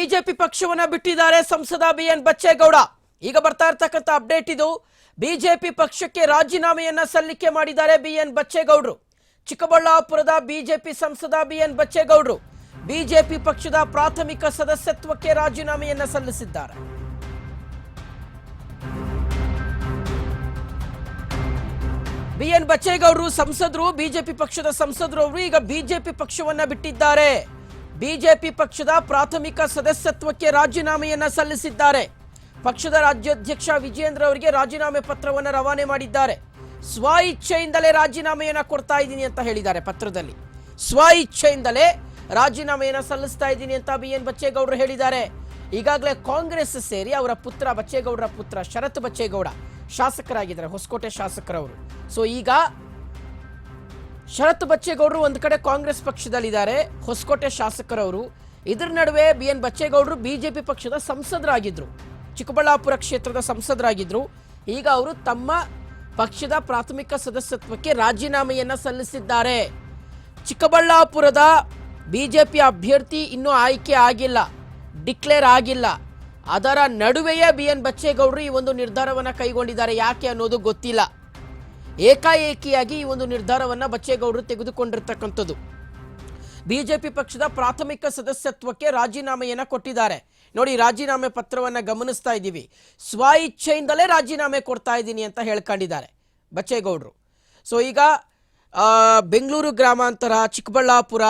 BJP ಪಕ್ಷವನ್ನ ಬಿಟ್ಟಿದ್ದಾರೆ ಸಂಸದ ಬಿ ಎನ್ ಬಚ್ಚೇಗೌಡ. ಈಗ ಬರ್ತಾ ಇರ್ತಕ್ಕಂಥ ಅಪ್ಡೇಟ್ ಇದು. ಬಿಜೆಪಿ ಪಕ್ಷಕ್ಕೆ ರಾಜೀನಾಮೆಯನ್ನ ಸಲ್ಲಿಕೆ ಮಾಡಿದ್ದಾರೆ ಬಿ ಎನ್ ಬಚ್ಚೇಗೌಡರು. ಚಿಕ್ಕಬಳ್ಳಾಪುರದ ಬಿಜೆಪಿ ಸಂಸದ ಬಿ ಎನ್ ಬಚ್ಚೇಗೌಡರು. ಬಿಜೆಪಿ ಪಕ್ಷದ ಪ್ರಾಥಮಿಕ ಸದಸ್ಯತ್ವಕ್ಕೆ ರಾಜೀನಾಮೆಯನ್ನ ಸಲ್ಲಿಸಿದ್ದಾರೆ. ಬಿ ಎನ್ ಬಚ್ಚೇಗೌಡರು ಸಂಸದರು, ಬಿಜೆಪಿ ಪಕ್ಷದ ಸಂಸದರು ಅವರು ಈಗ ಬಿಜೆಪಿ ಪಕ್ಷವನ್ನ ಬಿಟ್ಟಿದ್ದಾರೆ. ಬಿಜೆಪಿ ಪಕ್ಷದ ಪ್ರಾಥಮಿಕ ಸದಸ್ಯತ್ವಕ್ಕೆ ರಾಜೀನಾಮೆಯನ್ನು ಸಲ್ಲಿಸಿದ್ದಾರೆ. ಪಕ್ಷದ ರಾಜ್ಯಾಧ್ಯಕ್ಷ ವಿಜೇಂದ್ರ ಅವರಿಗೆ ರಾಜೀನಾಮೆ ಪತ್ರವನ್ನು ರವಾನೆ ಮಾಡಿದ್ದಾರೆ. ಸ್ವ ಇಚ್ಛೆಯಿಂದಲೇ ರಾಜೀನಾಮೆಯನ್ನ ಕೊಡ್ತಾ ಇದ್ದೀನಿ ಅಂತ ಹೇಳಿದ್ದಾರೆ ಪತ್ರದಲ್ಲಿ. ಸ್ವ ಇಚ್ಛೆಯಿಂದಲೇ ರಾಜೀನಾಮೆಯನ್ನು ಸಲ್ಲಿಸ್ತಾ ಇದ್ದೀನಿ ಅಂತ ಬಿ ಎನ್ ಬಚ್ಚೇಗೌಡರು ಹೇಳಿದ್ದಾರೆ. ಈಗಾಗಲೇ ಕಾಂಗ್ರೆಸ್ ಸೇರಿ ಅವರ ಪುತ್ರ ಬಚ್ಚೇಗೌಡರ ಪುತ್ರ ಶರತ್ ಬಚ್ಚೇಗೌಡ ಶಾಸಕರಾಗಿದ್ದಾರೆ, ಹೊಸಕೋಟೆ ಶಾಸಕರವರು. ಸೊ, ಈಗ ಶರತ್ ಬಚ್ಚೇಗೌಡರು ಒಂದು ಕಡೆ ಕಾಂಗ್ರೆಸ್ ಪಕ್ಷದಲ್ಲಿದ್ದಾರೆ. ಹೊಸಕೋಟೆ ಶಾಸಕರವರು. ಇದರ ನಡುವೆ ಬಿ ಎನ್ ಬಚ್ಚೇಗೌಡರು ಬಿಜೆಪಿ ಪಕ್ಷದ ಸಂಸದರಾಗಿದ್ದರು ಚಿಕ್ಕಬಳ್ಳಾಪುರ ಕ್ಷೇತ್ರದ ಸಂಸದರಾಗಿದ್ದರು ಈಗ ಅವರು ತಮ್ಮ ಪಕ್ಷದ ಪ್ರಾಥಮಿಕ ಸದಸ್ಯತ್ವಕ್ಕೆ ರಾಜೀನಾಮೆಯನ್ನ ಸಲ್ಲಿಸಿದ್ದಾರೆ. ಚಿಕ್ಕಬಳ್ಳಾಪುರದ ಬಿಜೆಪಿ ಅಭ್ಯರ್ಥಿ ಇನ್ನೂ ಆಯ್ಕೆ ಆಗಿಲ್ಲ, ಡಿಕ್ಲೇರ್ ಆಗಿಲ್ಲ. ಅದರ ನಡುವೆಯೇ ಬಿ ಎನ್ ಬಚ್ಚೇಗೌಡರು ಈ ಒಂದು ನಿರ್ಧಾರವನ್ನು ಕೈಗೊಂಡಿದ್ದಾರೆ. ಯಾಕೆ ಅನ್ನೋದು ಗೊತ್ತಿಲ್ಲ. ಏಕಾಏಕಿಯಾಗಿ ಈ ಒಂದು ನಿರ್ಧಾರವನ್ನು ಬಚ್ಚೇಗೌಡರು ತೆಗೆದುಕೊಂಡಿರ್ತಕ್ಕಂಥದ್ದು. ಬಿಜೆಪಿ ಪಕ್ಷದ ಪ್ರಾಥಮಿಕ ಸದಸ್ಯತ್ವಕ್ಕೆ ರಾಜೀನಾಮೆಯನ್ನು ಕೊಟ್ಟಿದ್ದಾರೆ. ನೋಡಿ, ರಾಜೀನಾಮೆ ಪತ್ರವನ್ನು ಗಮನಿಸ್ತಾ ಇದ್ದೀವಿ. ಸ್ವ ಇಚ್ಛೆಯಿಂದಲೇ ರಾಜೀನಾಮೆ ಕೊಡ್ತಾ ಇದ್ದೀನಿ ಅಂತ ಹೇಳ್ಕೊಂಡಿದ್ದಾರೆ ಬಚ್ಚೇಗೌಡರು. ಸೊ ಈಗ ಬೆಂಗಳೂರು ಗ್ರಾಮಾಂತರ, ಚಿಕ್ಕಬಳ್ಳಾಪುರ,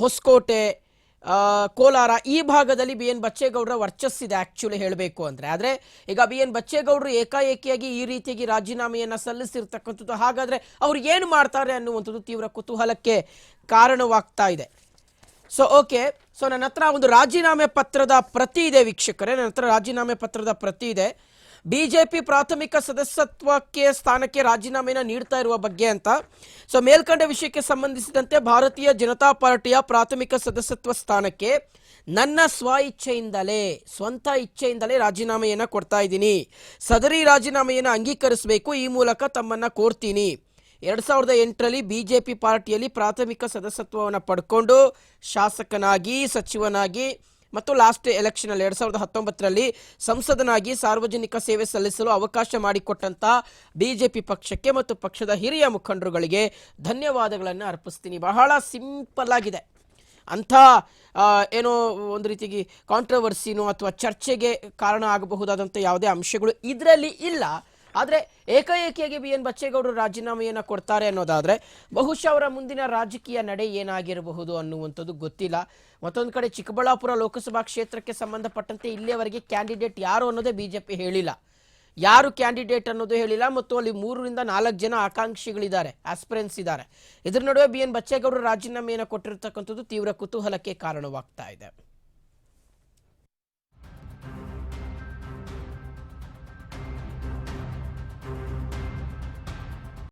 ಹೊಸಕೋಟೆ ಕೋಲಾರ ಈ ಭಾಗದಲ್ಲಿ ಬಿ ಎನ್ ಬಚ್ಚೇಗೌಡರ ವರ್ಚಸ್ಸಿದೆ ಆ್ಯಕ್ಚುಲಿ ಹೇಳಬೇಕು ಅಂದರೆ. ಆದರೆ ಈಗ ಬಿ ಎನ್ ಬಚ್ಚೇಗೌಡರು ಏಕಾಏಕಿಯಾಗಿ ಈ ರೀತಿಯಾಗಿ ರಾಜೀನಾಮೆಯನ್ನು ಸಲ್ಲಿಸಿರ್ತಕ್ಕಂಥದ್ದು. ಹಾಗಾದರೆ ಅವರು ಏನು ಮಾಡ್ತಾರೆ ಅನ್ನುವಂಥದ್ದು ತೀವ್ರ ಕುತೂಹಲಕ್ಕೆ ಕಾರಣವಾಗ್ತಾ ಇದೆ. ಸೊ ಓಕೆ ಸೊ ನನ್ನ ಹತ್ರ ಒಂದು ರಾಜೀನಾಮೆ ಪತ್ರದ ಪ್ರತಿ ಇದೆ ವೀಕ್ಷಕರೇ. ನನ್ನ ಹತ್ರ ರಾಜೀನಾಮೆ ಪತ್ರದ ಪ್ರತಿ ಇದೆ. ಬಿಜೆಪಿ ಪ್ರಾಥಮಿಕ ಸದಸ್ಯತ್ವಕ್ಕೆ ಸ್ಥಾನಕ್ಕೆ ರಾಜೀನಾಮೆಯನ್ನು ನೀಡ್ತಾ ಇರುವ ಬಗ್ಗೆ ಅಂತ. ಸೊ ಮೇಲ್ಕಂಡ ವಿಷಯಕ್ಕೆ ಸಂಬಂಧಿಸಿದಂತೆ ಭಾರತೀಯ ಜನತಾ ಪಾರ್ಟಿಯ ಪ್ರಾಥಮಿಕ ಸದಸ್ಯತ್ವ ಸ್ಥಾನಕ್ಕೆ ನನ್ನ ಸ್ವ ಇಚ್ಛೆಯಿಂದಲೇ ಸ್ವಂತ ಇಚ್ಛೆಯಿಂದಲೇ ರಾಜೀನಾಮೆಯನ್ನು ಕೊಡ್ತಾ ಇದ್ದೀನಿ. ಸದರಿ ರಾಜೀನಾಮೆಯನ್ನು ಅಂಗೀಕರಿಸಬೇಕು, ಈ ಮೂಲಕ ತಮ್ಮನ್ನು ಕೋರ್ತೀನಿ. ಎರಡು ಸಾವಿರದ ಎಂಟರಲ್ಲಿ ಬಿ ಜೆ ಪಿ ಪಾರ್ಟಿಯಲ್ಲಿ ಪ್ರಾಥಮಿಕ ಸದಸ್ಯತ್ವವನ್ನು ಪಡ್ಕೊಂಡು ಶಾಸಕನಾಗಿ, ಸಚಿವನಾಗಿ ಮತ್ತು ಲಾಸ್ಟ್ ಎಲೆಕ್ಷನಲ್ಲಿ ಎರಡು ಸಾವಿರದ ಹತ್ತೊಂಬತ್ತರಲ್ಲಿ ಸಂಸದನಾಗಿ ಸಾರ್ವಜನಿಕ ಸೇವೆ ಸಲ್ಲಿಸಲು ಅವಕಾಶ ಮಾಡಿಕೊಟ್ಟಂಥ ಬಿಜೆಪಿ ಪಕ್ಷಕ್ಕೆ ಮತ್ತು ಪಕ್ಷದ ಹಿರಿಯ ಮುಖಂಡರುಗಳಿಗೆ ಧನ್ಯವಾದಗಳನ್ನು ಅರ್ಪಿಸ್ತೀನಿ. ಬಹಳ ಸಿಂಪಲ್ ಆಗಿದೆ. ಅಂಥ ಏನೋ ಒಂದು ರೀತಿಗೆ ಕಾಂಟ್ರವರ್ಸಿನೋ ಅಥವಾ ಚರ್ಚೆಗೆ ಕಾರಣ ಆಗಬಹುದಾದಂಥ ಯಾವುದೇ ಅಂಶಗಳು ಇದರಲ್ಲಿ ಇಲ್ಲ. ಆದರೆ ಏಕಾಏಕಿಯಾಗಿ ಬಿ ಎನ್ ಬಚ್ಚೇಗೌಡರು ರಾಜೀನಾಮೆಯನ್ನು ಕೊಡ್ತಾರೆ ಅನ್ನೋದಾದರೆ ಬಹುಶಃ ಅವರ ಮುಂದಿನ ರಾಜಕೀಯ ನಡೆ ಏನಾಗಿರಬಹುದು ಅನ್ನುವಂಥದ್ದು ಗೊತ್ತಿಲ್ಲ. ಮತ್ತೊಂದು ಕಡೆ ಚಿಕ್ಕಬಳ್ಳಾಪುರ ಲೋಕಸಭಾ ಕ್ಷೇತ್ರಕ್ಕೆ ಸಂಬಂಧಪಟ್ಟಂತೆ ಇಲ್ಲಿಯವರೆಗೆ ಕ್ಯಾಂಡಿಡೇಟ್ ಯಾರು ಅನ್ನೋದೇ ಬಿ ಜೆ ಪಿ ಹೇಳಿಲ್ಲ. ಯಾರು ಕ್ಯಾಂಡಿಡೇಟ್ ಅನ್ನೋದು ಹೇಳಿಲ್ಲ ಮತ್ತು ಅಲ್ಲಿ ಮೂರರಿಂದ ನಾಲ್ಕು ಜನ ಆಕಾಂಕ್ಷಿಗಳಿದ್ದಾರೆ ಆಸ್ಪಿರೆನ್ಸ್ ಇದ್ದಾರೆ. ಇದರ ನಡುವೆ ಬಿ ಎನ್ ಬಚ್ಚೇಗೌಡರು ರಾಜೀನಾಮೆಯನ್ನು ಕೊಟ್ಟಿರ್ತಕ್ಕಂಥದ್ದು ತೀವ್ರ ಕುತೂಹಲಕ್ಕೆ ಕಾರಣವಾಗ್ತಾ ಇದೆ.